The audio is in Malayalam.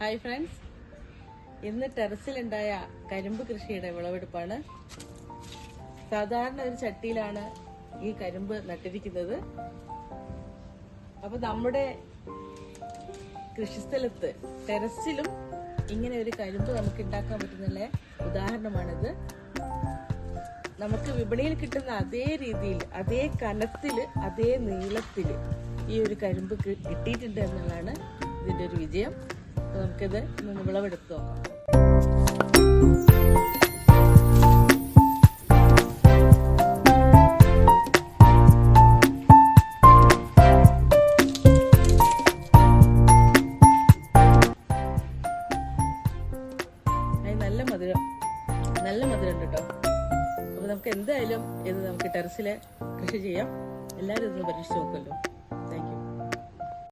ഹായ് ഫ്രണ്ട്സ് ഇന്ന് ടെറസിലുണ്ടായ കരിമ്പ് കൃഷിയുടെ വിളവെടുപ്പാണ്. സാധാരണ ഒരു ചട്ടിയിലാണ് ഈ കരിമ്പ് നട്ടിരിക്കുന്നത്. അപ്പൊ നമ്മുടെ കൃഷിസ്ഥലത്ത് ടെറസിലും ഇങ്ങനെ ഒരു കരിമ്പ് നമുക്ക് ഉണ്ടാക്കാൻ പറ്റുന്ന ഉദാഹരണമാണിത്. നമുക്ക് വിപണിയിൽ കിട്ടുന്ന അതേ രീതിയിൽ അതേ കനത്തിൽ അതേ നീളത്തിൽ ഈ ഒരു കരിമ്പ് കിട്ടിയിട്ടുണ്ട് എന്നുള്ളതാണ് ഇതിന്റെ ഒരു വിജയം. നമുക്കിത് വിളവെടുത്ത് നോക്കാം നല്ല മധുരം. നല്ല മധുരം കേട്ടോ. അപ്പൊ നമുക്ക് എന്തായാലും ഇത് നമുക്ക് ടെറസിലെ കൃഷി ചെയ്യാം. എല്ലാവരും ഇതൊന്ന് പരീക്ഷിച്ച് നോക്കുമല്ലോ.